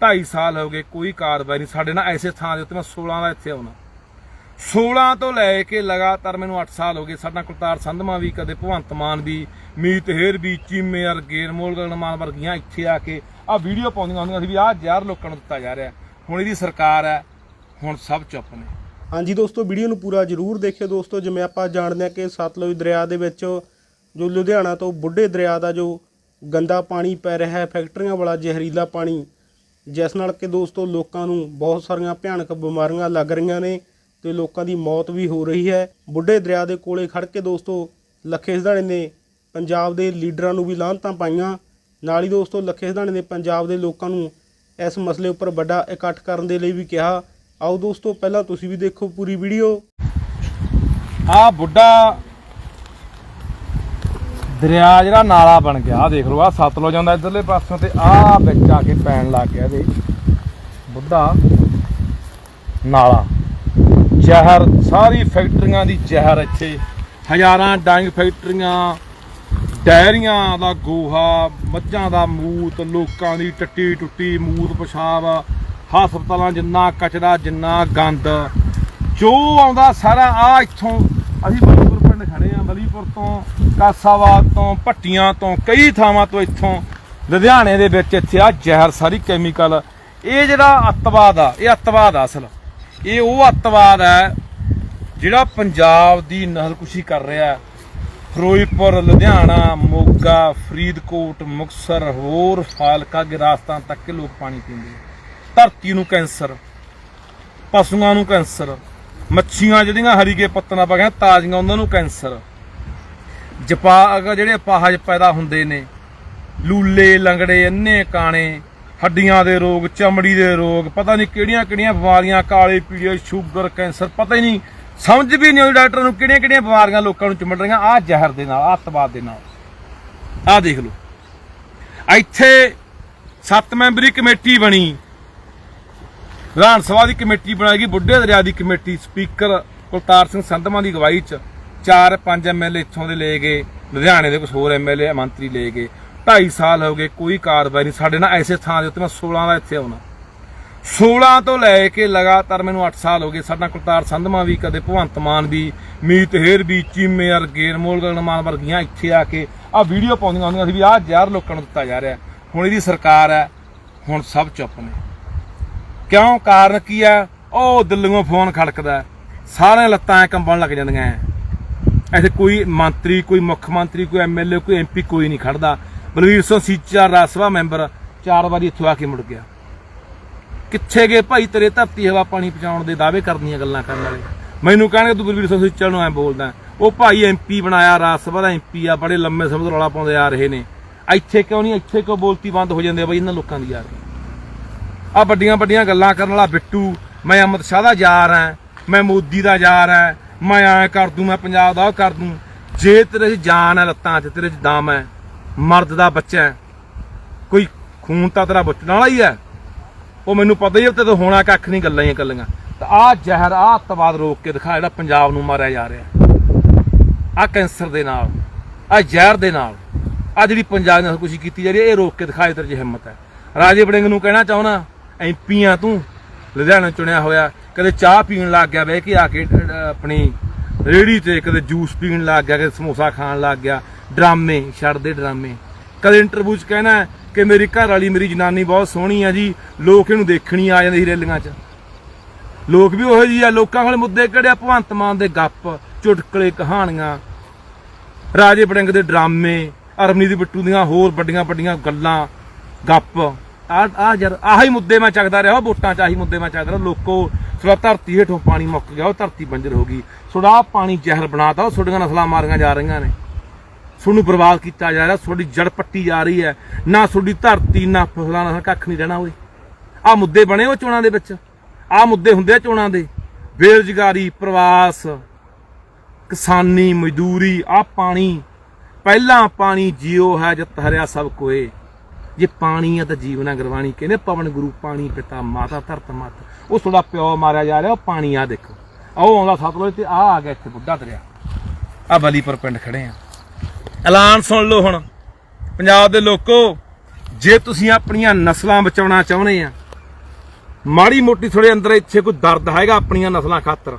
2.5 ਸਾਲ ਹੋ ਗਏ ਕੋਈ ਕਾਰਵਾਈ ਨਹੀਂ। ਸਾਡੇ ਨਾਲ ਐਸੇ ਥਾਂ ਦੇ ਉੱਤੇ ਮੈਂ 16 ਦਾ ਇੱਥੇ ਆਉਣਾ। 16 ਤੋਂ ਲੈ ਕੇ ਲਗਾਤਾਰ ਮੈਨੂੰ 8 ਸਾਲ ਹੋ ਗਏ। ਸਾਡਾ ਕੁਲਤਾਰ ਸੰਧਮਾ ਵੀ ਕਦੇ ਭਗਵੰਤ ਮਾਨ ਵੀ ਮੀਤ ਹੇਰ ਵੀ, ਚੀਮੇ ਵਰਗੇ ਅਨਮੋਲ ਮਾਨ ਵਰਗੀਆਂ ਇੱਥੇ ਆ ਕੇ ਆ ਵੀਡੀਓ ਪਾਉਂਦੀਆਂ ਹੁੰਦੀਆਂ। ਸੀ ਵੀ ਆਹ ਜ਼ਹਿਰ ਲੋਕਾਂ ਨੂੰ ਦਿੱਤਾ ਜਾ ਰਿਹਾ। ਹੁਣ ਇਹਦੀ ਸਰਕਾਰ ਹੈ। ਹੁਣ ਸਭ ਚੁੱਪ ਨੇ। ਹਾਂਜੀ ਦੋਸਤੋ ਵੀਡੀਓ ਨੂੰ ਪੂਰਾ ਜਰੂਰ ਦੇਖਿਓ ਦੋਸਤੋ। ਜਿਵੇਂ ਆਪਾਂ ਜਾਣਦੇ ਹਾਂ ਕਿ ਸਤਲੁਜ ਦਰਿਆ ਦੇ ਵਿੱਚ ਜੋ ਲੁਧਿਆਣਾ ਤੋਂ ਬੁੱਢੇ ਦਰਿਆ ਦਾ ਜੋ ਗੰਦਾ ਪਾਣੀ ਪੈ ਰਿਹਾ ਹੈ, ਫੈਕਟਰੀਆਂ ਵਾਲਾ ਜ਼ਹਿਰੀਲਾ ਪਾਣੀ ਜਿਸ ਨਾਲ ਕਿ ਦੋਸਤੋ ਲੋਕਾਂ ਨੂੰ ਬਹੁਤ ਸਾਰੀਆਂ ਭਿਆਨਕ ਬਿਮਾਰੀਆਂ ਲੱਗ ਰਹੀਆਂ ਨੇ ਤੇ ਲੋਕਾਂ ਦੀ ਮੌਤ ਵੀ ਹੋ ਰਹੀ ਹੈ। ਬੁੱਢੇ ਦਰਿਆ ਦੇ ਕੋਲੇ ਖੜ ਕੇ ਦੋਸਤੋ ਲੱਖੇ ਸਧਾਣੇ ਨੇ ਪੰਜਾਬ ਦੇ ਲੀਡਰਾਂ ਨੂੰ ਵੀ ਲਾਹਨਤਾਂ ਪਾਈਆਂ। ਨਾਲ ਹੀ ਦੋਸਤੋ ਲੱਖੇ ਸਧਾਣੇ ਨੇ ਪੰਜਾਬ ਦੇ ਲੋਕਾਂ ਨੂੰ ਇਸ ਮਸਲੇ ਉੱਪਰ ਵੱਡਾ ਇਕੱਠ ਕਰਨ ਦੇ ਲਈ ਵੀ ਕਿਹਾ। ਆਓ ਦੋਸਤੋ ਪਹਿਲਾਂ ਤੁਸੀਂ ਵੀ ਦੇਖੋ ਪੂਰੀ ਵੀਡੀਓ। ਆ ਬੁੱਢਾ ਦਰਿਆ ਜਿਹੜਾ ਨਾਲਾ ਬਣ ਗਿਆ ਆ ਦੇਖ ਲਓ ਆ ਸਤਲੁਜ ਜਾਂਦਾ ਇਧਰਲੇ ਪਾਸੋਂ ਤੇ ਆ ਵਿੱਚ ਆ ਕੇ ਪੈਣ ਲੱਗ ਗਿਆ ਇਹਦੇ। ਬੁੱਢਾ ਨਾਲਾ। ਜ਼ਹਿਰ, ਸਾਰੀ ਫੈਕਟਰੀਆਂ ਦੀ ਜ਼ਹਿਰ ਇੱਥੇ। ਹਜ਼ਾਰਾਂ ਡੰਗ ਫੈਕਟਰੀਆਂ ਡੈਰੀਆਂ ਦਾ ਗੋਹਾ, ਮੱਝਾਂ ਦਾ ਮੂਤ, ਲੋਕਾਂ ਦੀ ਟੱਟੀ ਟੁੱਟੀ, ਮੂਤ ਪਿਸ਼ਾਬ, ਹਸਪਤਾਲਾਂ ਜਿੰਨਾ ਕਚਰਾ, ਜਿੰਨਾ ਗੰਦ। ਜੋ ਆਉਂਦਾ ਸਾਰਾ ਆ ਇੱਥੋਂ ਅਸੀਂ ਬਲੀਪੁਰ ਪਿੰਡ ਖੜੇ ਆ ਬਲੀਪੁਰ ਤੋਂ। ਕਾਸਾਵਾਦ ਤੋਂ, ਭੱਟੀਆਂ ਤੋਂ, ਕਈ ਥਾਵਾਂ ਤੋਂ ਇੱਥੋਂ, ਲੁਧਿਆਣੇ ਦੇ ਵਿੱਚ ਇੱਥੇ ਆ ਜ਼ਹਿਰ ਸਾਰੀ ਕੈਮੀਕਲ ਇਹ ਜਿਹੜਾ ਅੱਤਵਾਦ ਆ, ਇਹ ਅੱਤਵਾਦ ਆ ਅਸਲ। ਇਹ ਉਹ ਅੱਤਵਾਦ ਹੈ ਜਿਹੜਾ ਪੰਜਾਬ ਦੀ ਨਸਲਕੁਸ਼ੀ ਕਰ ਰਿਹਾ ਫਿਰੋਜ਼ਪੁਰ, ਲੁਧਿਆਣਾ, ਮੋਗਾ, ਫਰੀਦਕੋਟ ਮੁਕਸਰ ਹੋਰ ਫਾਲਕਾ ਗਿਰਾਸਤਾਂ ਤੱਕ ਕੇ ਲੋਕ ਪਾਣੀ ਪੀਂਦੇ ਧਰਤੀ ਨੂੰ ਕੈਂਸਰ, ਪਸ਼ੂਆਂ ਨੂੰ ਕੈਂਸਰ, ਮੱਛੀਆਂ ਜਿਹੜੀਆਂ ਹਰੀਕੇ ਪੱਤਣਾ ਪਾ ਕਹਿੰਦੇ ਤਾਜ਼ੀਆਂ, ਉਹਨਾਂ ਨੂੰ ਕੈਂਸਰ। ਜਪਾ ਜਿਹੜੇ ਅਪਾਹਜ ਪੈਦਾ ਹੁੰਦੇ ਨੇ, ਲੂਲੇ, ਲੰਗੜੇ ਅੰਨੇ ਕਾਣੇ, ਹੱਡੀਆਂ ਦੇ ਰੋਗ, ਚਮੜੀ ਦੇ ਰੋਗ, ਪਤਾ ਨਹੀਂ ਕਿਹੜੀਆਂ ਕਿਹੜੀਆਂ ਬਿਮਾਰੀਆਂ, ਕਾਲੇ ਪੀਲੇ, ਸ਼ੂਗਰ, ਕੈਂਸਰ, ਪਤਾ ਹੀ ਨਹੀਂ। ਸਮਝ ਵੀ ਨਹੀਂ ਆਉਂਦੀ ਡਾਕਟਰ ਨੂੰ ਕਿਹੜੀਆਂ ਕਿਹੜੀਆਂ ਬਿਮਾਰੀਆਂ ਲੋਕਾਂ ਨੂੰ ਚਿਮੜ ਰਹੀਆਂ। ਆਹ ਜ਼ਹਿਰ ਦੇ ਨਾਲ ਆਹ ਅੱਤਵਾਦ ਦੇ ਨਾਲ। ਆਹ ਦੇਖ ਲਓ। ਇੱਥੇ ਸੱਤ ਮੈਂਬਰੀ ਕਮੇਟੀ ਬਣੀ। ਵਿਧਾਨ ਸਭਾ ਦੀ ਕਮੇਟੀ ਬਣਾਈ ਗਈ। ਬੁੱਢੇ ਦਰਿਆ ਦੀ ਕਮੇਟੀ, ਸਪੀਕਰ ਕੁਲਤਾਰ ਸਿੰਘ ਸੰਧਮਾ ਦੀ ਅਗਵਾਈ 'ਚ। ਚਾਰ ਪੰਜ ਐਮਐਲਏ ਇੱਥੋਂ ਦੇ ਲਏ ਗਏ, ਲੁਧਿਆਣੇ ਦੇ ਕੁਝ ਹੋਰ ਐਮਐਲਏ ਮੰਤਰੀ ਲਏ ਗਏ। 2.5 ਸਾਲ ਹੋ ਗਏ, ਕੋਈ ਕਾਰਵਾਈ ਨਹੀਂ। ਸਾਡੇ ਨਾਲ ਐਸੇ ਥਾਂ ਦੇ ਉੱਤੇ ਮੈਂ 16 ਦਾ ਇੱਥੇ ਆਉਣਾ। 16 ਤੋਂ ਲੈ ਕੇ ਲਗਾਤਾਰ ਮੈਨੂੰ 8 ਸਾਲ ਹੋ ਗਏ। ਸਾਡਾ ਕੁਲਤਾਰ ਸੰਧਮਾ ਵੀ, ਕਦੇ ਭਗਵੰਤ ਮਾਨ ਵੀ, ਮੀਤ ਹੇਰ ਵੀ, ਚੀਮੇ ਵਰਗੇ ਅਨਮੋਲ ਗਗਨਮਾਨ ਵਰਗੀਆਂ ਇੱਥੇ ਆ ਕੇ ਆ ਵੀਡੀਓ ਪਾਉਂਦੀਆਂ ਹੁੰਦੀਆਂ ਸੀ ਵੀ ਆਹ ਜ਼ਹਿਰ ਲੋਕਾਂ ਨੂੰ ਦਿੱਤਾ ਜਾ ਰਿਹਾ ਹੁਣ ਇਹਦੀ ਸਰਕਾਰ ਹੈ, ਹੁਣ ਸਭ ਚੁੱਪ ਨੇ। ਕਿਉਂ? ਕਾਰਨ ਕੀ ਆ ਉਹ ਦਿੱਲੀੋਂ ਫੋਨ ਖੜਕਦਾ ਸਾਰਿਆਂ ਲੱਤਾਂ ਕੰਬਣ ਲੱਗ ਜਾਂਦੀਆਂ ਐ। ਇੱਥੇ ਕੋਈ ਮੰਤਰੀ, ਕੋਈ ਮੁੱਖ ਮੰਤਰੀ, ਕੋਈ ਐਮਐਲਏ ਕੋਈ ਐਮਪੀ ਕੋਈ ਨਹੀਂ ਖੜਦਾ। ਬਲਵੀਰ ਸਿੰਘ ਸੀਚਾ ਰਾਜ ਸਭਾ ਮੈਂਬਰ ਚਾਰ ਵਾਰੀ ਇੱਥੋਂ ਆ ਕੇ ਮੁੜ ਗਿਆ। ਕਿੱਥੇ ਗਏ? ਭਾਈ ਤੇਰੇ ਧਰਤੀ ਹਵਾ ਪਾਣੀ ਪਹੁੰਚਾਉਣ ਦੇ ਦਾਅਵੇ ਕਰਦੀਆਂ ਗੱਲਾਂ ਕਰਨ ਵਾਲੇ। ਮੈਨੂੰ ਕਹਿਣਗੇ ਤੂੰ ਬਲਵੀਰ ਸਿੰਘ ਸੀਚਾ ਨੂੰ ਐ ਬੋਲਦਾ ਉਹ ਭਾਈ ਐਮਪੀ ਬਣਾਇਆ, ਰਾਜ ਸਭਾ ਦਾ ਐਮਪੀ ਆ, ਬੜੇ ਲੰਮੇ ਸਮੇਂ ਤੋਂ ਰੌਲਾ ਪਾਉਂਦੇ ਆ ਰਹੇ ਨੇ। ਇੱਥੇ ਕਿਉਂ ਨਹੀਂ? ਇੱਥੇ ਕਿਉਂ ਬੋਲਤੀ ਬੰਦ ਹੋ ਜਾਂਦੇ ਆ ਬਈ ਇਹਨਾਂ ਲੋਕਾਂ ਦੀ ਯਾਰ? ਆ ਵੱਡੀਆਂ ਵੱਡੀਆਂ ਗੱਲਾਂ ਕਰਨ ਵਾਲਾ ਬਿੱਟੂ, ਮੈਂ ਅਮਿਤ ਸ਼ਾਹ ਦਾ ਯਾਰ ਆ ਮੈਂ ਮੋਦੀ ਦਾ ਯਾਰ ਆ ਮੈਂ ਐ ਕਰ ਦੂੰ, ਮੈਂ ਪੰਜਾਬ ਦਾ ਉਹ ਕਰ ਦੂੰ। ਜੇ ਤੇਰੇ 'ਚ ਜਾਨ ਹੈ ਲੱਤਾਂ 'ਚ, ਤੇਰੇ 'ਚ ਦਮ ਹੈ, ਮਰਦ ਦਾ ਬੱਚਾ ਹੈ, ਕੋਈ ਖੂਨ ਤਾਂ ਤੇਰਾ ਬਚਣ ਵਾਲਾ ਹੀ ਹੈ। ਉਹ ਮੈਨੂੰ ਪਤਾ ਹੀ ਹੈ ਤੇ ਤੋਂ ਹੋਣਾ ਕੱਖ ਨਹੀਂ, ਗੱਲਾਂ ਹੀ ਗੱਲਾਂ ਤਾਂ ਆ ਜ਼ਹਿਰ ਆ ਅੱਤਵਾਦ ਰੋਕ ਕੇ ਦਿਖਾ ਜਿਹੜਾ ਪੰਜਾਬ ਨੂੰ ਮਾਰਿਆ ਜਾ ਰਿਹਾ। ਆ ਕੈਂਸਰ ਦੇ ਨਾਲ ਆ ਜ਼ਹਿਰ ਦੇ ਨਾਲ ਆ ਜਿਹੜੀ ਪੰਜਾਬ ਨਾਲ ਕੁਛ ਕੀਤੀ ਜਾ ਰਹੀ ਹੈ, ਇਹ ਰੋਕ ਕੇ ਦਿਖਾਏ ਤੇਰੇ 'ਚ ਹਿੰਮਤ ਹੈ। ਰਾਜੇ ਵੜਿੰਗ ਨੂੰ ਕਹਿਣਾ ਚਾਹੁੰਦਾ ਐਮਪੀ ਆ ਤੂੰ, ਲੁਧਿਆਣਾ ਚੁਣਿਆ ਹੋਇਆ ਕਦੇ ਚਾਹ ਪੀਣ ਲੱਗ ਗਿਆ ਬਹਿ ਕੇ ਆ ਕੇ ਆਪਣੀ ਰੇੜੀ ਤੇ ਕਦੇ ਜੂਸ ਪੀਣ ਲੱਗ ਗਿਆ, ਕਦੇ ਸਮੋਸਾ ਖਾਣ ਲੱਗ ਗਿਆ, ਡਰਾਮੇ, ਛੱਡਦੇ ਡਰਾਮੇ। ਕਦੇ ਇੰਟਰਵਿਊ 'ਚ ਕਹਿਣਾ ਕਿ ਮੇਰੀ ਘਰ ਵਾਲੀ ਮੇਰੀ ਜਨਾਨੀ ਬਹੁਤ ਸੋਹਣੀ ਆ ਜੀ, ਲੋਕ ਇਹਨੂੰ ਦੇਖਣੀ ਆ ਜਾਂਦੇ ਸੀ ਰੈਲੀਆਂ 'ਚ। ਲੋਕ ਵੀ ਉਹੋ ਜਿਹੀ ਆ, ਲੋਕਾਂ ਕੋਲ ਮੁੱਦੇ ਕਿਹੜੇ ਆ? ਭਗਵੰਤ ਮਾਨ ਦੇ ਗੱਪ, ਚੁਟਕਲੇ, ਕਹਾਣੀਆਂ। ਰਾਜੇ ਬੜਿੰਗ ਦੇ ਡਰਾਮੇ ਅਰਮਨੀ ਬਿੱਟੂ ਦੀਆਂ ਹੋਰ ਵੱਡੀਆਂ ਵੱਡੀਆਂ ਗੱਲਾਂ, ਗੱਪ। ਆ ਆ ਯਾਰ, ਆਹੀ ਮੁੱਦੇ ਮੈਂ ਚੱਕਦਾ ਰਿਹਾ, ਉਹ ਵੋਟਾਂ ਚ ਆਹੀ ਮੁੱਦੇ ਮੈਂ ਚੱਕਦਾ ਰਿਹਾ, ਲੋਕੋ ਥੋੜਾ ਧਰਤੀ ਹੇਠੋਂ ਪਾਣੀ ਮੁੱਕ ਗਿਆ, ਉਹ ਧਰਤੀ ਬੰਜਰ ਹੋ ਗਈ। ਥੋੜਾ ਆਹ ਪਾਣੀ ਜ਼ਹਿਰ ਬਣਾਤਾ, ਉਹ ਤੁਹਾਡੀਆਂ ਨਸਲਾਂ ਮਾਰੀਆਂ ਜਾ ਰਹੀਆਂ ਨੇ। ਤੁਹਾਨੂੰ ਬਰਬਾਦ ਕੀਤਾ ਜਾ ਰਿਹਾ ਤੁਹਾਡੀ ਜੜ ਪੱਟੀ ਜਾ ਰਹੀ ਹੈ। ਨਾ ਤੁਹਾਡੀ ਧਰਤੀ, ਨਾ ਫਸਲਾਂ ਨਾਲ ਕੱਖ ਨਹੀਂ ਰਹਿਣਾ ਓਏ ਆ ਮੁੱਦੇ ਬਣੇ ਉਹ ਚੋਣਾਂ ਦੇ ਵਿੱਚ। ਆ ਮੁੱਦੇ ਹੁੰਦੇ ਆ ਚੋਣਾਂ ਦੇ। ਬੇਰੁਜ਼ਗਾਰੀ, ਪ੍ਰਵਾਸ, ਕਿਸਾਨੀ, ਮਜ਼ਦੂਰੀ ਆ ਪਾਣੀ। ਪਹਿਲਾਂ ਪਾਣੀ ਜਿਉ ਹੈ ਜਤ ਹਰਿਆ ਸਭ ਕੋਏ। ਜੇ ਪਾਣੀ ਆ ਤਾਂ ਜੀਵਨਾ ਗਰਵਾਣੀ ਕਹਿੰਦੇ, ਪਵਨ ਗੁਰੂ ਪਾਣੀ ਪਿਤਾ, ਮਾਤਾ ਧਰਤ ਮਤ। ਉਹ ਤੁਹਾਡਾ ਪਿਓ ਮਾਰਿਆ ਜਾ ਰਿਹਾ, ਉਹ ਪਾਣੀ ਆ ਦੇਖੋ। ਆਹ ਆਉਂਦਾ ਸਤਲੁਜ ਤੇ ਆ ਆ ਗਿਆ ਇੱਥੇ ਬੁੱਢਾ ਦਰਿਆ। ਆ ਬਲੀਪੁਰ ਪਿੰਡ ਖੜੇ ਆ। ਐਲਾਨ ਸੁਣ ਲਓ ਹੁਣ, ਪੰਜਾਬ ਦੇ ਲੋਕੋ, ਜੇ ਤੁਸੀਂ ਆਪਣੀਆਂ ਨਸਲਾਂ ਬਚਾਉਣਾ ਚਾਹੁੰਦੇ ਆ, ਮਾੜੀ ਮੋਟੀ ਥੋੜੇ ਅੰਦਰ ਇੱਥੇ ਕੋਈ ਦਰਦ ਹੈਗਾ ਆਪਣੀਆਂ ਨਸਲਾਂ ਖਾਤਰ।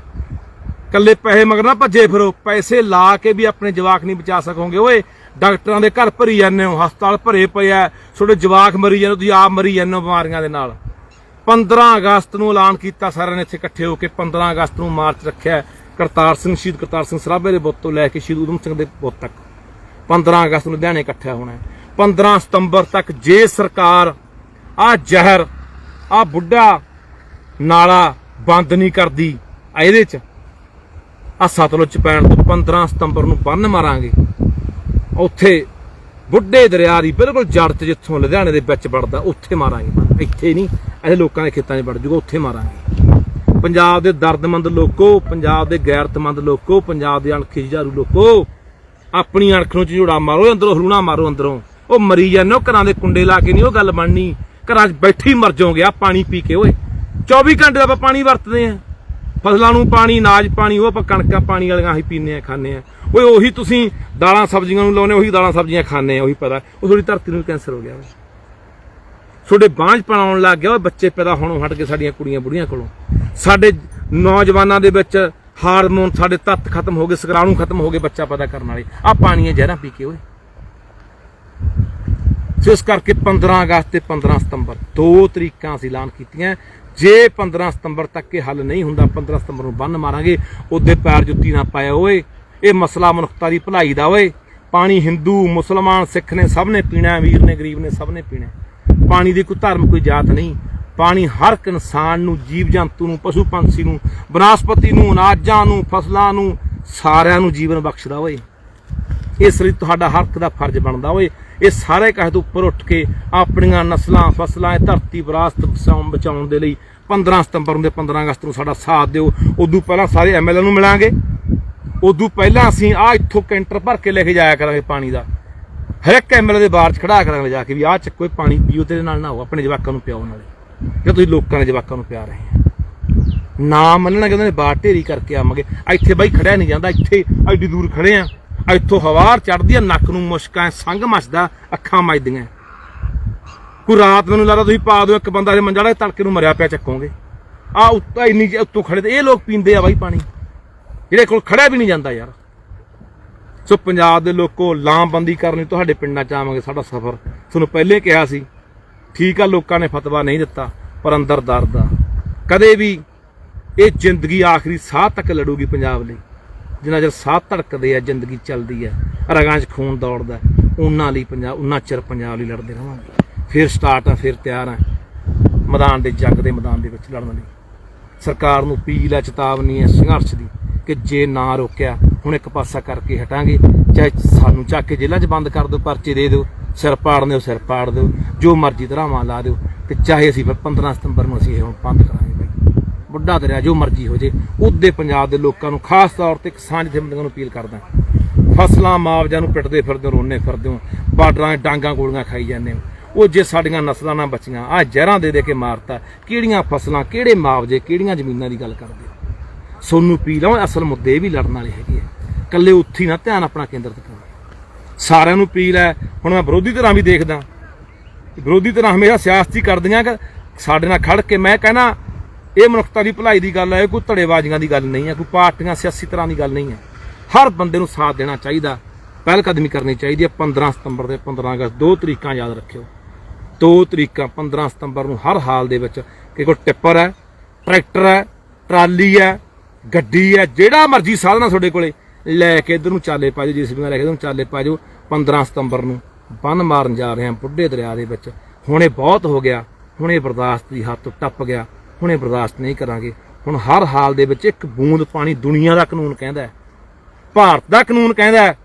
ਕੱਲੇ ਪੈਸੇ ਮਗਰ ਨਾ ਭੱਜੇ ਫਿਰੋ, ਪੈਸੇ ਲਾ ਕੇ ਵੀ ਆਪਣੇ ਜਵਾਕ ਨਹੀਂ ਬਚਾ ਸਕੋਗੇ। ਓਏ, ਡਾਕਟਰਾਂ ਦੇ ਘਰ ਭਰੀ ਜਾਂਦੇ ਹੋ, ਹਸਪਤਾਲ ਭਰੇ ਪਏ ਆ, ਤੁਹਾਡੇ ਜਵਾਕ ਮਰੀ ਜਾਂਦੇ ਤੁਸੀਂ ਆਪ ਮਰੀ ਜਾਂਦੇ ਹੋ ਬਿਮਾਰੀਆਂ ਦੇ ਨਾਲ। 15 ਅਗਸਤ ਨੂੰ ਐਲਾਨ ਕੀਤਾ, ਸਾਰਿਆਂ ਨੇ ਇੱਥੇ ਇਕੱਠੇ ਹੋ ਕੇ 15 ਅਗਸਤ ਨੂੰ ਮਾਰਚ ਰੱਖਿਆ ਕਰਤਾਰ ਸਿੰਘ, ਸ਼ਹੀਦ ਕਰਤਾਰ ਸਿੰਘ ਸਰਾਭੇ ਦੇ ਬੁੱਤ ਤੋਂ ਲੈ ਕੇ ਸ਼ਹੀਦ ਊਧਮ ਸਿੰਘ ਦੇ ਬੁੱਤ ਤੱਕ। 15 ਅਗਸਤ ਨੂੰ ਲੁਧਿਆਣੇ ਇਕੱਠਿਆ ਹੋਣਾ ਹੈ। 15 ਸਤੰਬਰ ਤੱਕ ਜੇ ਸਰਕਾਰ ਆ ਜ਼ਹਿਰ, ਆ ਬੁੱਢਾ ਨਾਲਾ ਬੰਦ ਨਹੀਂ ਕਰਦੀ, ਆ ਇਹਦੇ ਚ, ਆ ਸਤਲੁਜ ਚ ਪੈਣ ਤੋਂ 15 ਸਤੰਬਰ ਨੂੰ ਬੰਨ ਮਾਰਾਂਗੇ। ਉੱਥੇ ਬੁੱਢੇ ਦਰਿਆ ਦੀ ਬਿਲਕੁਲ ਜੜ ਤੇ ਜਿੱਥੋਂ ਲੁਧਿਆਣੇ ਦੇ ਵਿੱਚ ਵੜਦਾ, ਉੱਥੇ ਮਾਰਾਂਗੇ। ਇੱਥੇ ਨਹੀਂ ਇਹ ਲੋਕਾਂ ਦੇ ਖੇਤਾਂ 'ਚ ਵੜ ਜੂਗਾ, ਉੱਥੇ ਮਾਰਾਂਗੇ। ਪੰਜਾਬ ਦੇ ਦਰਦਮੰਦ ਲੋਕੋ, ਪੰਜਾਬ ਦੇ ਗੈਰਤਮੰਦ ਲੋਕੋ, ਪੰਜਾਬ ਦੇ ਅਣਖੀ ਜੁਝਾਰੂ ਲੋਕੋ, ਆਪਣੀ ਅਣਖ ਨੂੰ ਝੂੜਾ ਮਾਰੋ, ਅੰਦਰੋਂ ਹਰੂਣਾ ਮਾਰੋ ਅੰਦਰੋਂ। ਉਹ ਮਰੀ ਜਾਂਦੇ ਹੋ, ਘਰਾਂ ਦੇ ਕੁੰਡੇ ਲਾ ਕੇ ਨਹੀਂ ਉਹ ਗੱਲ ਬਣਨੀ। ਘਰਾਂ 'ਚ ਬੈਠੇ ਹੀ ਮਰ ਜਾਓਗੇ ਆ ਪਾਣੀ ਪੀ ਕੇ ਓਏ। 24 ਘੰਟੇ ਦਾ ਆਪਾਂ ਪਾਣੀ ਵਰਤਦੇ ਆ ਫਸਲਾਂ ਨੂੰ ਪਾਣੀ, ਅਨਾਜ ਪਾਣੀ, ਉਹ ਆਪਾਂ ਕਣਕਾਂ ਪਾਣੀ ਵਾਲੀਆਂ ਹੀ ਪੀਂਦੇ ਆ ਖਾਂਦੇ ਆ ਓਏ, ਉਹੀ ਤੁਸੀਂ ਦਾਲਾਂ ਸਬਜ਼ੀਆਂ ਨੂੰ ਲਾਉਨੇ ਉਹੀ ਦਾਲਾਂ ਸਬਜ਼ੀਆਂ ਖਾਂਦੇ ਆ ਉਹੀ ਪਤਾ। ਉਹ ਥੋੜੀ ਧਰਤੀ ਨੂੰ ਕੈਂਸਰ ਹੋ ਗਿਆ ਓਏ। ਤੁਹਾਡੇ ਬਾਂਝ ਪਣਾਉਣ ਲੱਗ ਗਿਆ ਓਏ ਬੱਚੇ ਪੈਦਾ ਹੋਣੋਂ ਹਟ ਕੇ ਸਾਡੀਆਂ ਕੁੜੀਆਂ ਬੁੜੀਆਂ ਕੋਲੋਂ। ਸਾਡੇ ਨੌਜਵਾਨਾਂ ਦੇ ਵਿੱਚ ਹਾਰਮੋਨ ਸਾਡੇ ਤੱਤ ਖਤਮ ਹੋ ਗਏ ਸਕਰਾਣੂ ਖਤਮ ਹੋ ਗਏ ਬੱਚਾ ਪੈਦਾ ਕਰਨ ਵਾਲੇ। ਆ ਪਾਣੀਆਂ ਜ਼ਹਿਰਾਂ ਪੀ ਕੇ ਓਏ। ਇਸ ਕਰਕੇ 15 ਅਗਸਤ ਤੇ 15 ਸਤੰਬਰ ਦੋ ਤਰੀਕਾਂ ਅਸੀਂ ਐਲਾਨ ਕੀਤੀਆਂ। ਜੇ 15 ਸਤੰਬਰ ਤੱਕ ਇਹ ਹੱਲ ਨਹੀਂ ਹੁੰਦਾ 15 ਸਤੰਬਰ ਨੂੰ ਬੰਨ ਮਾਰਾਂਗੇ ਉਹਦੇ ਪੈਰ ਜੁੱਤੀ ਨਾ ਪਾਇਆ ਓਏ। ਇਹ ਮਸਲਾ ਮਨੁੱਖਤਾ ਦੀ ਭਲਾਈ ਦਾ ਓਏ। ਪਾਣੀ ਹਿੰਦੂ ਮੁਸਲਮਾਨ ਸਿੱਖ ਨੇ ਸਭ ਨੇ ਪੀਣਾ ਹੈ, ਵੀਰ ਨੇ ਗਰੀਬ ਨੇ ਸਭ ਨੇ ਪੀਣਾ। ਪਾਣੀ ਦੀ ਕੋਈ ਧਰਮ, ਕੋਈ ਜਾਤ ਨਹੀਂ। ਪਾਣੀ ਹਰ ਇੱਕ ਇਨਸਾਨ ਨੂੰ, ਜੀਵ ਜੰਤੂ ਨੂੰ, ਪਸ਼ੂ ਪੰਛੀ ਨੂੰ, ਬਨਸਪਤੀ ਨੂੰ, ਅਨਾਜਾਂ ਨੂੰ, ਫਸਲਾਂ ਨੂੰ, ਸਾਰਿਆਂ ਨੂੰ ਜੀਵਨ ਬਖਸ਼ਦਾ ਓਏ। ਇਸ ਲਈ ਤੁਹਾਡਾ ਹਰ ਇੱਕ ਦਾ ਫਰਜ਼ ਬਣਦਾ ਓਏ। ਇਹ ਸਾਰੇ ਕਹੇ ਤੋਂ ਉੱਪਰ ਉੱਠ ਕੇ ਆਪਣੀਆਂ ਨਸਲਾਂ, ਫਸਲਾਂ, ਇਹ ਧਰਤੀ ਵਿਰਾਸਤ ਬਚਾਉਣ ਬਚਾਉਣ ਦੇ ਲਈ 15 ਸਤੰਬਰ ਨੂੰ ਤੇ 15 ਅਗਸਤ ਨੂੰ ਸਾਡਾ ਸਾਥ ਦਿਓ। ਉਦੋਂ ਪਹਿਲਾਂ ਸਾਰੇ ਐਮਐਲਏ ਨੂੰ ਮਿਲਾਂਗੇ। ਉਦੋਂ ਪਹਿਲਾਂ ਅਸੀਂ ਆ ਇੱਥੋਂ ਕੈਂਟਰ ਭਰ ਕੇ ਲੈ ਕੇ ਜਾਇਆ ਕਰਾਂਗੇ ਪਾਣੀ ਦਾ। ਹਰ ਇੱਕ ਐਮਐਲਏ ਦੇ ਬਾਹਰ ਚ ਖੜਾ ਕਰਾਂਗੇ ਜਾ ਕੇ ਵੀ ਆਹ ਚੱਕੋ ਇਹ ਪਾਣੀ ਪੀਓ ਤੇਰੇ ਨਾਲ ਨਾ ਹੋ ਆਪਣੇ ਜਵਾਕਾਂ ਨੂੰ ਪਿਆਓ ਨਾਲੇ ਜੇ ਤੁਸੀਂ ਲੋਕਾਂ ਦੇ ਜਵਾਕਾਂ ਨੂੰ ਪਿਆ ਰਹੇ ਆ। ਨਾ ਮੰਨਣਾ ਕਿ ਉਹਨਾਂ ਨੇ ਬਾਹਰ ਢੇਰੀ ਕਰਕੇ ਆਵਾਂਗੇ। ਇੱਥੇ ਬਾਈ ਖੜਿਆ ਨਹੀਂ ਜਾਂਦਾ, ਇੱਥੇ ਐਡੀ ਦੂਰ ਖੜੇ ਆ। ਇੱਥੋਂ ਹਵਾ ਚੜਦੀ ਆ, ਨੱਕ ਨੂੰ ਮੁਸ਼ਕਾਂ, ਸੰਗ ਮੱਚਦਾ, ਅੱਖਾਂ ਮੱਜਦੀਆਂ। ਕੋਈ ਰਾਤ ਮੈਨੂੰ ਲੱਗਦਾ ਤੁਸੀਂ ਪਾ ਦਿਓ, ਇੱਕ ਬੰਦਾ ਜੇ ਮੰਜਾ ਲਾ ਤੜਕੇ ਨੂੰ ਮਰਿਆ ਪਿਆ ਚੱਕੋਗੇ। ਆ ਉੱਤਾ ਇੰਨੀ ਜਿਹੀ ਉੱਤੋਂ ਖੜੇ ਤੇ ਇਹ ਲੋਕ ਪੀਂਦੇ ਆ ਬਾਈ ਪਾਣੀ। ਜਿਹੜੇ ਕੋਲ ਖੜਿਆ ਵੀ ਨਹੀਂ ਜਾਂਦਾ ਯਾਰ। ਸੋ ਪੰਜਾਬ ਦੇ ਲੋਕੋ, ਲਾਮਬੰਦੀ ਕਰਨੀ ਤੁਹਾਡੇ ਪਿੰਡਾਂ ਚ ਆਵਾਂਗੇ ਸਾਡਾ ਸਫ਼ਰ। ਤੁਹਾਨੂੰ ਪਹਿਲੇ ਕਿਹਾ ਸੀ, ਠੀਕ ਆ, ਲੋਕਾਂ ਨੇ ਫਤਵਾ ਨਹੀਂ ਦਿੱਤਾ, ਪਰ ਅੰਦਰ ਦਰਦ ਆ। ਕਦੇ ਵੀ ਇਹ ਜ਼ਿੰਦਗੀ ਆਖਰੀ ਸਾਹ ਤੱਕ ਲੜੂਗੀ ਪੰਜਾਬ ਲਈ। ਜਿੰਨਾ ਚਿਰ ਸਾਹ ਧੜਕਦੇ ਆ, ਜ਼ਿੰਦਗੀ ਚੱਲਦੀ ਆ, ਰਗਾਂ 'ਚ ਖੂਨ ਦੌੜਦਾ ਉਹਨਾਂ ਲਈ ਪੰਜਾਬ ਉਹਨਾਂ ਚਿਰ ਪੰਜਾਬ ਲਈ ਲੜਦੇ ਰਹਾਂਗੇ। ਫਿਰ ਸਟਾਰਟ ਆ, ਫਿਰ ਤਿਆਰ ਆ। ਮੈਦਾਨ ਦੇ ਜੰਗ ਦੇ ਮੈਦਾਨ ਦੇ ਵਿੱਚ ਲੜਨ ਲਈ। ਸਰਕਾਰ ਨੂੰ ਅਪੀਲ ਹੈ ਚੇਤਾਵਨੀ ਹੈ ਸੰਘਰਸ਼ ਦੀ, ਕਿ ਜੇ ਨਾ ਰੋਕਿਆ ਹੁਣ ਇੱਕ ਪਾਸਾ ਕਰਕੇ ਹਟਾਂਗੇ। ਚਾਹੇ ਸਾਨੂੰ ਚੱਕ ਕੇ ਜੇਲ੍ਹਾਂ 'ਚ ਬੰਦ ਕਰ ਦਿਓ, ਪਰਚੇ ਦੇ ਦਿਓ, ਸਿਰ ਪਾੜਨੇ ਹੋ, ਸਿਰ ਪਾੜ ਦਿਓ, ਜੋ ਮਰਜ਼ੀ ਧਰਾਵਾਂ ਲਾ ਦਿਓ, ਤੇ ਚਾਹੇ ਅਸੀਂ ਫਿਰ 15 ਸਤੰਬਰ ਨੂੰ ਅਸੀਂ ਇਹ ਹੁਣ ਬੰਦ ਕਰਾਂਗੇ ਬਈ। ਬੁੱਢਾ ਦਰਿਆ ਜੋ ਮਰਜ਼ੀ ਹੋ ਜੇ, ਉਹਦੇ ਪੰਜਾਬ ਦੇ ਲੋਕਾਂ ਨੂੰ ਖਾਸ ਤੌਰ ਤੇ ਕਿਸਾਨ ਜਥੇਬੰਦੀਆਂ ਨੂੰ ਅਪੀਲ ਕਰਦਾ। ਫਸਲਾਂ ਮੁਆਵਜ਼ਾ ਨੂੰ ਪਿੱਟਦੇ ਫਿਰਦੇ ਹੋ, ਰੋਨੇ ਫਿਰਦੇ ਹੋ, ਬਾਰਡਰਾਂ 'ਚ ਡਾਂਗਾ ਗੋਲੀਆਂ ਖਾਈ ਜਾਂਦੇ ਹੋ। ਉਹ ਜੇ ਸਾਡੀਆਂ ਨਸਲਾਂ ਨਾ ਬਚੀਆਂ ਆ ਜ਼ਹਿਰਾਂ ਦੇ ਦੇ ਕੇ ਮਾਰਤਾ, ਕਿਹੜੀਆਂ ਫਸਲਾਂ, ਕਿਹੜੇ ਮੁਆਵਜ਼ੇ, ਕਿਹੜੀਆਂ ਜ਼ਮੀਨਾਂ ਦੀ ਗੱਲ ਕਰਦੇ ਸੋਨੂੰ ਪੀ ਲਓ, ਅਸਲ ਮੁੱਦੇ ਵੀ ਲੜਨ ਵਾਲੇ ਹੈਗੇ ਆ। ਕੱਲੇ ਉੱਥੇ ਹੀ ਨਾ ਧਿਆਨ ਆਪਣਾ ਕੇਂਦਰਿਤ ਕਰੋ ਸਾਰਿਆਂ ਨੂੰ ਅਪੀਲ ਹੈ, ਹੁਣ ਮੈਂ ਵਿਰੋਧੀ ਧਿਰਾਂ ਵੀ ਦੇਖਦਾ। ਵਿਰੋਧੀ ਧਿਰਾਂ ਹਮੇਸ਼ਾ ਸਿਆਸਤੀ ਕਰਦੀਆਂ ਕਿ ਸਾਡੇ ਨਾਲ ਖੜ ਕੇ ਮੈਂ ਕਹਿੰਦਾ ਇਹ ਮਨੁੱਖਤਾ ਦੀ ਭਲਾਈ ਦੀ ਗੱਲ ਹੈ ਕੋਈ ਧੜੇਬਾਜ਼ੀਆਂ ਦੀ ਗੱਲ ਨਹੀਂ ਹੈ, ਕੋਈ ਪਾਰਟੀਆਂ ਸਿਆਸੀ ਤਰ੍ਹਾਂ ਦੀ ਗੱਲ ਨਹੀਂ ਹੈ। ਹਰ ਬੰਦੇ ਨੂੰ ਸਾਥ ਦੇਣਾ ਚਾਹੀਦਾ, ਪਹਿਲ ਕਦਮੀ ਕਰਨੀ ਚਾਹੀਦੀ ਹੈ 15 ਸਤੰਬਰ ਤੇ 15 ਅਗਸਤ, ਦੋ ਤਰੀਕਾਂ ਯਾਦ ਰੱਖਿਓ। ਦੋ ਤਰੀਕਾਂ 15 ਸਤੰਬਰ ਨੂੰ ਹਰ ਹਾਲ ਦੇ ਵਿੱਚ ਕਿ ਕੋਈ ਟਿੱਪਰ ਹੈ, ਟਰੈਕਟਰ ਹੈ, ਟਰਾਲੀ ਹੈ, ਗੱਡੀ ਹੈ, ਜਿਹੜਾ ਮਰਜ਼ੀ ਸਾਧਨ ਆ ਤੁਹਾਡੇ ਕੋਲੇ ਲੈ ਕੇ ਇਧਰ ਨੂੰ ਚਾਲੇ ਪਾ ਜਾਓ, ਜਿਸ ਵੀ ਲੈ ਕੇ ਇਧਰ ਨੂੰ ਚਾਲੇ ਪਾ ਜਾਓ 15 ਸਤੰਬਰ ਨੂੰ। ਬੰਨ ਮਾਰਨ ਜਾ ਰਹੇ ਹਾਂ ਬੁੱਢੇ ਦਰਿਆ ਦੇ ਵਿੱਚ। ਹੁਣ ਇਹ ਬਹੁਤ ਹੋ ਗਿਆ। ਹੁਣ ਇਹ ਬਰਦਾਸ਼ਤ ਦੀ ਹੱਦ ਟੱਪ ਗਿਆ। ਹੁਣ ਇਹ ਬਰਦਾਸ਼ਤ ਨਹੀਂ ਕਰਾਂਗੇ। ਹੁਣ ਹਰ ਹਾਲ ਦੇ ਵਿੱਚ ਇੱਕ ਬੂੰਦ ਪਾਣੀ ਦੁਨੀਆ ਦਾ ਕਾਨੂੰਨ ਕਹਿੰਦਾ ਹੈ। ਭਾਰਤ ਦਾ ਕਾਨੂੰਨ ਕਹਿੰਦਾ ਹੈ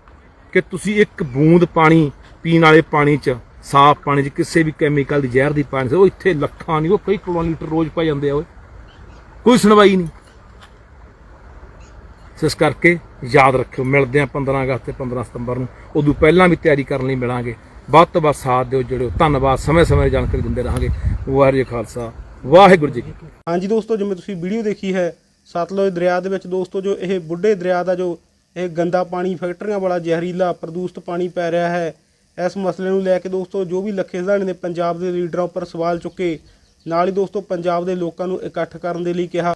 ਕਿ ਤੁਸੀਂ ਇੱਕ ਬੂੰਦ ਪਾਣੀ ਪੀਣ ਵਾਲੇ ਪਾਣੀ 'ਚ, ਸਾਫ਼ ਪਾਣੀ 'ਚ, ਕਿਸੇ ਵੀ ਕੈਮੀਕਲ ਦੀ ਜ਼ਹਿਰ ਦੀ ਪਾਣੀ 'ਚ, ਉਹ ਇੱਥੇ ਲੱਖਾਂ ਨਹੀਂ, ਉਹ ਕਈ ਕਰੋੜਾਂ ਲੀਟਰ ਰੋਜ਼ ਪਾ ਜਾਂਦੇ ਆ ਓਏ ਕੋਈ ਸੁਣਵਾਈ ਨਹੀਂ। ਇਸ ਕਰਕੇ ਯਾਦ ਰੱਖਿਓ। ਮਿਲਦੇ ਆ 15 ਅਗਸਤ ਤੇ 15 ਸਤੰਬਰ ਨੂੰ। ਉਦੋਂ ਪਹਿਲਾਂ ਵੀ ਤਿਆਰੀ ਕਰਨ ਲਈ ਮਿਲਾਂਗੇ। ਵੱਧ ਤੋਂ ਵੱਧ ਸਾਥ ਦਿਓ ਜਿਹੜੇ ਧੰਨਵਾਦ। ਸਮੇਂ-ਸਮੇਂ ਜਾਣਕਾਰੀ ਦਿੰਦੇ ਰਹਾਂਗੇ। ਵਾਹਿਗੁਰੂ ਜੀ ਖਾਲਸਾ। ਵਾਹਿਗੁਰੂ ਜੀ ਹਾਂਜੀ ਦੋਸਤੋ, ਜਿਵੇਂ ਤੁਸੀਂ ਵੀਡੀਓ ਦੇਖੀ ਹੈ, ਸਤਲੁਜ ਦਰਿਆ ਦੇ ਵਿੱਚ ਦੋਸਤੋ, ਜੋ ਇਹ ਬੁੱਢੇ ਦਰਿਆ ਦਾ ਜੋ ਇਹ ਗੰਦਾ ਪਾਣੀ ਫੈਕਟਰੀਆਂ ਵਾਲਾ ਜ਼ਹਿਰੀਲਾ ਪ੍ਰਦੂਸ਼ਿਤ ਪਾਣੀ ਪੈ ਰਿਹਾ ਹੈ, ਇਸ ਮਸਲੇ ਨੂੰ ਲੈ ਕੇ ਦੋਸਤੋ, ਜੋ ਵੀ ਲੱਖੇ ਸਧਾਣੇ ਨੇ ਪੰਜਾਬ ਦੇ ਲੀਡਰਾਂ ਉੱਪਰ ਸਵਾਲ ਚੁੱਕੇ, ਨਾਲ ਹੀ ਦੋਸਤੋ, ਪੰਜਾਬ ਦੇ ਲੋਕਾਂ ਨੂੰ ਇਕੱਠ ਕਰਨ ਦੇ ਲਈ ਕਿਹਾ।